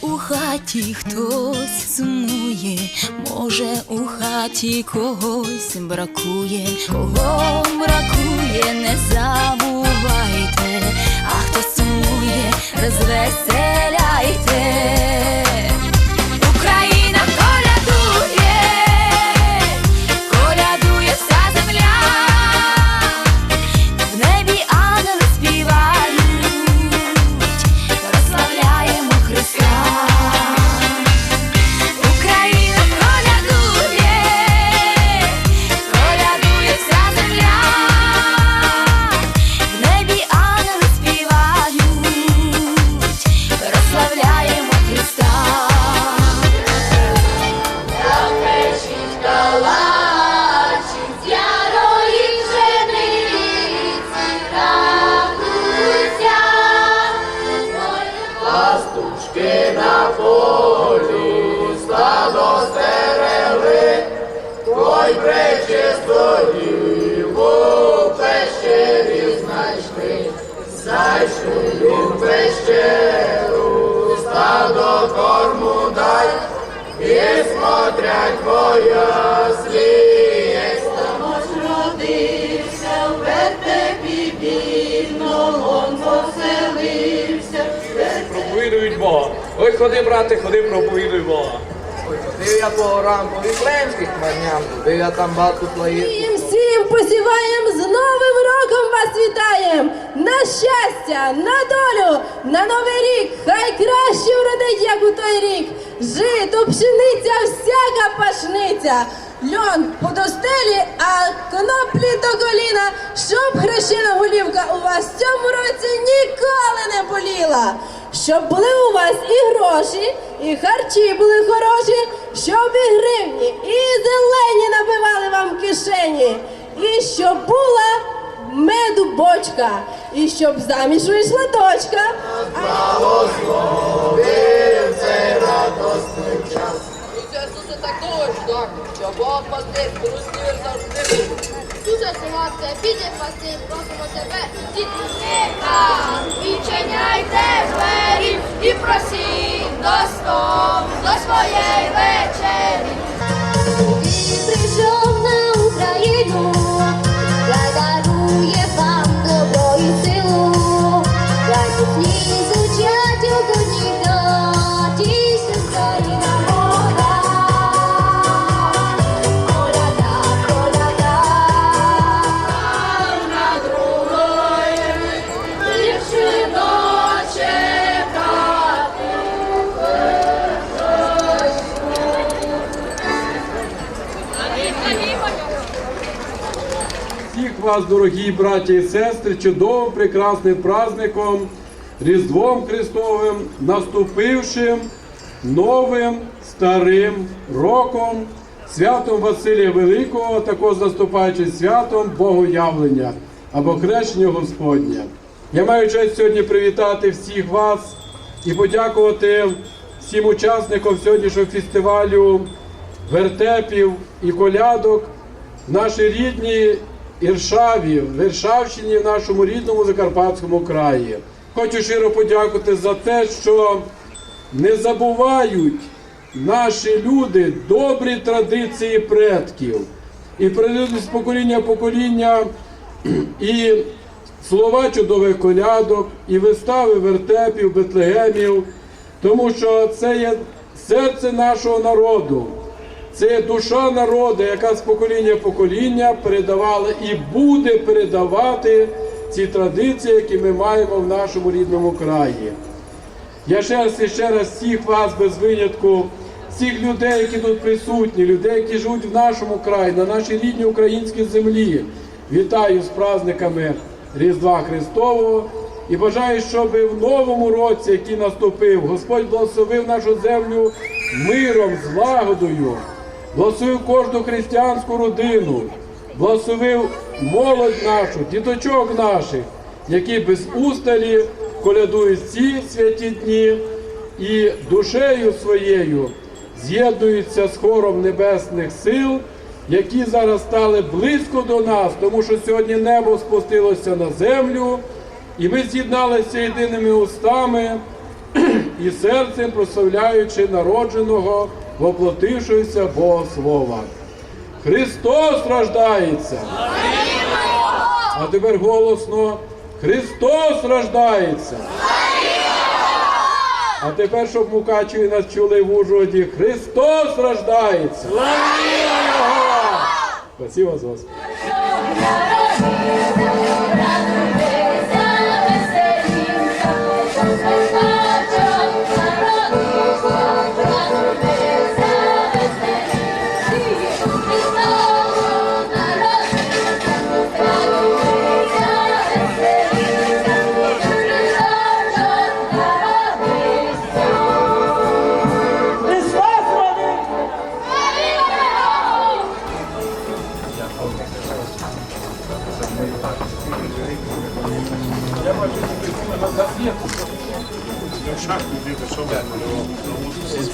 у хаті хтось сумує, може, у хаті когось бракує, кого бракує, не забувайте, а хто сумує, розвеселяйте. Ходи, брате, ходи, проповідуй Бога. Ходив я по горам, по віфлеємських маням, ходив я там бату твоїх. Всім всім посіваєм, з Новим роком вас вітаєм! На щастя, на долю, на новий рік! Хай краще вродить, як у той рік! Жито, пшениця, всяка пашниця! Льон подостелі, а коноплі до коліна, щоб хрещена голівка у вас в цьому році ніколи не боліла! Щоб були у вас і гроші, і харчі були хороші, щоб і гривні, і зелені набивали вам кишені, і щоб була меду бочка, і щоб заміж вийшла дочка. Ісусе, Ісусе, так точно, що Бог пастир, грустнір завжди. Дуже солодце, піде пасти, просимо тебе, дітка, до столу, до своєї вечері. Вас, дорогі браті і сестри, чудовим прекрасним праздником, Різдвом Христовим, наступившим новим старим роком, святом Василія Великого, також наступаючи святом Богоявлення або Хрещення Господня. Я маю честь сьогодні привітати всіх вас і подякувати всім учасникам сьогоднішнього фестивалю вертепів і колядок в нашій рідній Іршаві, в нашому рідному Закарпатському краї. Хочу щиро подякувати за те, що не забувають наші люди добрі традиції предків і передають з покоління в покоління і слова чудових колядок, і вистави вертепів, бетлегемів, тому що це є серце нашого народу. Це душа народу, яка з покоління покоління передавала і буде передавати ці традиції, які ми маємо в нашому рідному краї. Я ще раз і ще раз всіх вас без винятку, всіх людей, які тут присутні, людей, які живуть в нашому краї, на нашій рідній українській землі. Вітаю з праздниками Різдва Христового і бажаю, щоб в новому році, який наступив, Господь благословив нашу землю миром, злагодою, благословив кожну християнську родину, благословив молодь нашу, діточок наших, які без усталі колядують ці святі дні і душею своєю з'єднуються з хором небесних сил, які зараз стали близько до нас, тому що сьогодні небо спустилося на землю, і ми з'єдналися єдиними устами і серцем прославляючи народженого, воплотившогося Бога Слова. Христос рождається! А тепер голосно Христос рождається! А тепер, щоб Мукачеві нас чули в Ужгороді, Христос рождається! Спасибо за вас.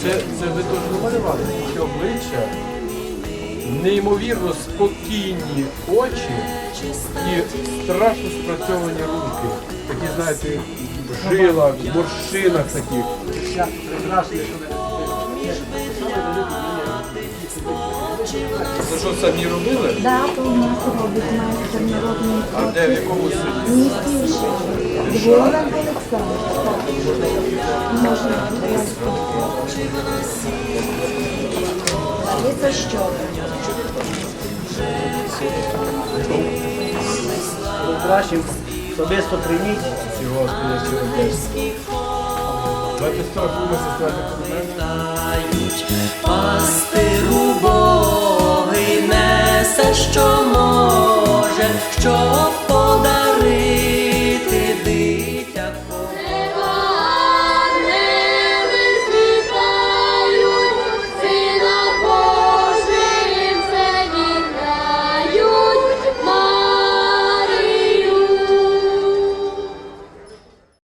Це, це ви теж намалювали, що обличчя, неймовірно спокійні очі і страшно спрацьовані руки. Такі, знаєте, в жилах, в морщинах таких. Це що самі робили? Да, то у нас робить майстер народний А де в якому селі? місті Двоєнко Олександр. Так. Можна А це що? Краще особисто прийміть. Давайте Питають, пастиру боги несе, що може, що подарить.